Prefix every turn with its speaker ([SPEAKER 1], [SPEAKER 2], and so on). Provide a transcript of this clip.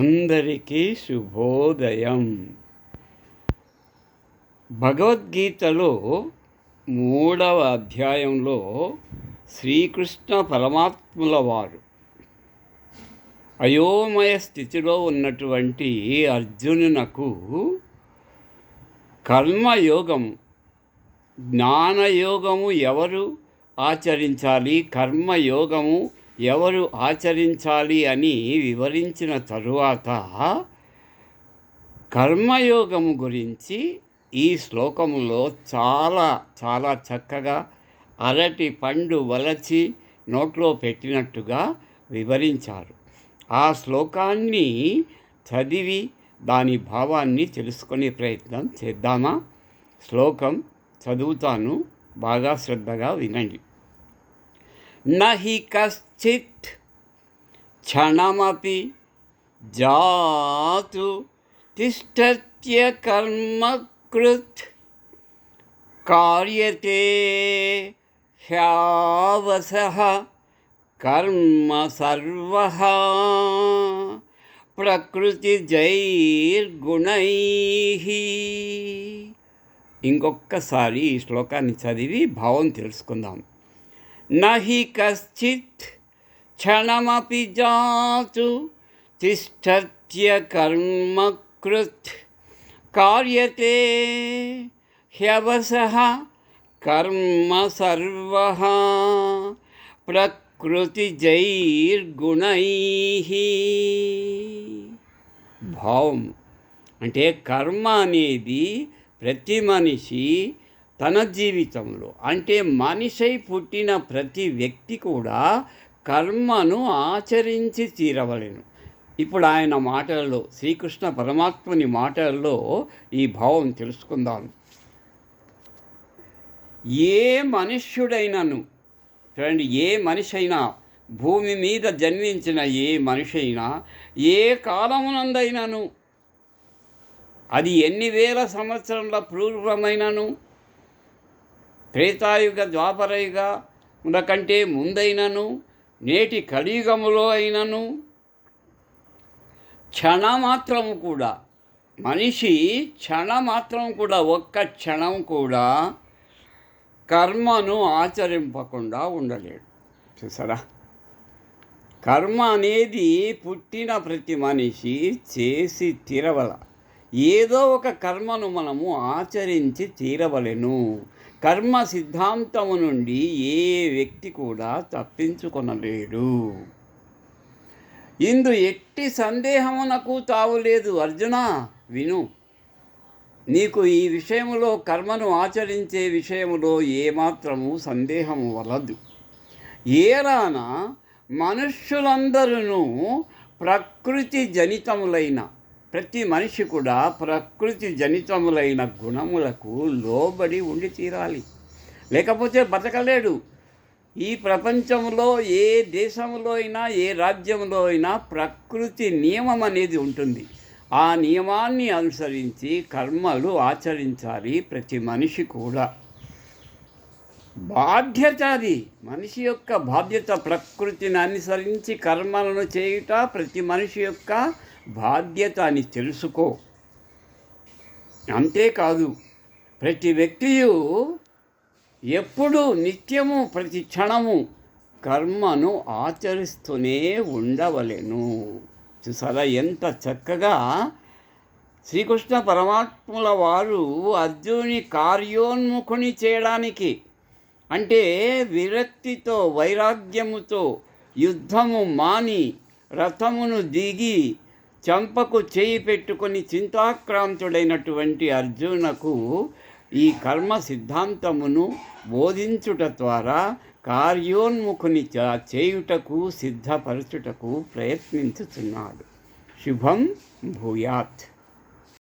[SPEAKER 1] అందరికీ శుభోదయం. భగవద్గీతలో మూడవ అధ్యాయంలో శ్రీకృష్ణ పరమాత్ముల వారు అయోమయ స్థితిలో ఉన్నటువంటి అర్జునునకు కర్మయోగం జ్ఞానయోగము ఎవరు ఆచరించాలి? కర్మయోగము ఎవరు ఆచరించాలి అని వివరించిన తరువాత కర్మయోగము గురించి ఈ శ్లోకములో చాలా చాలా చక్కగా అరటి పండు వలచి నోట్లో పెట్టినట్టుగా వివరించారు. ఆ శ్లోకాన్ని చదివి దాని భావాన్ని తెలుసుకునే ప్రయత్నం చేద్దామా? శ్లోకం చదువుతాను. బాగా శ్రద్ధగా వినండి. నహి కశ్చిత్ క్షణమపి జాతు తిష్టత్య కర్మకృత్ కార్యతే హ్యావస కర్మ సర్వ ప్రకృతి జైర్గుణై ఇంకొక్కసారి ఈ శ్లోకాన్ని చదివి భావం తెలుసుకుందాం. నహి కశ్చిత్ క్షణమపి జాతు తిష్టత్య కర్మకృత్ కార్యతే హ్యవస కర్మ సర్వ ప్రకృతి జైర్గుణై భావం అంటే కర్మ అనేది ప్రతి మనిషి తన జీవితంలో. అంటే మనిషై పుట్టిన ప్రతి వ్యక్తి కూడా కర్మను ఆచరించి తీరవలను. ఇప్పుడు ఆయన మాటలలో శ్రీకృష్ణ పరమాత్మని మాటలలో ఈ భావం తెలుసుకుందాం. ఏ మనుష్యుడైనను చూడండి ఏ మనిషి అయినా భూమి మీద జన్మించిన ఏ మనిషి అయినా ఏ కాలమునందైనను అది ఎన్ని వేల సంవత్సరంలో పూర్వమైనను త్రేతాయుగ ద్వాపరయుగ కంటే ముందైనను నేటి కలియుగములో అయినను క్షణమాత్రము కూడా మనిషి క్షణమాత్రం కూడా ఒక్క క్షణం కూడా కర్మను ఆచరింపకుండా ఉండలేడు. చూసారా? కర్మ అనేది పుట్టిన ప్రతి మనిషి చేసి తీరవల. ఏదో ఒక కర్మను మనము ఆచరించి తీరవలెను. కర్మ సిద్ధాంతము నుండి ఏ వ్యక్తి కూడా తప్పించుకొనలేడు. ఇందు ఎట్టి సందేహమునకు తావులేదు అర్జున విను. నీకు ఈ విషయములో కర్మను ఆచరించే విషయములో ఏమాత్రము సందేహము వలదు. ఏరాన మనుష్యులందరూ ప్రకృతి జనితములైన ప్రతి మనిషి కూడా ప్రకృతి జనితములైన గుణములకు లోబడి ఉండి తీరాలి. లేకపోతే బతకలేడు ఈ ప్రపంచంలో ఏ దేశంలో అయినా ఏ రాజ్యంలో అయినా ప్రకృతి నియమం అనేది ఉంటుంది. ఆ నియమాన్ని అనుసరించి కర్మలు ఆచరించాలి ప్రతి మనిషి కూడా. బాధ్యత అది. మనిషి యొక్క బాధ్యత ప్రకృతిని అనుసరించి కర్మలను చేయుట ప్రతి మనిషి యొక్క బాధ్యత అని తెలుసుకో. అంతేకాదు ప్రతి వ్యక్తియు ఎప్పుడు నిత్యము ప్రతి క్షణము కర్మను ఆచరిస్తూనే ఉండవలెను. చూసారా ఎంత చక్కగా శ్రీకృష్ణ పరమాత్ముల వారు అర్జుని కార్యోన్ముఖుని చేయడానికి అంటే విరక్తితో వైరాగ్యముతో యుద్ధము మాని రథమును దిగి చంపకు చేయి పెట్టుకొని చింతాక్రాంతుడైనటువంటి అర్జునకు ఈ కర్మ సిద్ధాంతమును బోధించుట ద్వారా కార్యోన్ముఖుని చేయుటకు సిద్ధపరచుటకు ప్రయత్నించుతున్నాడు శుభం భూయాత్.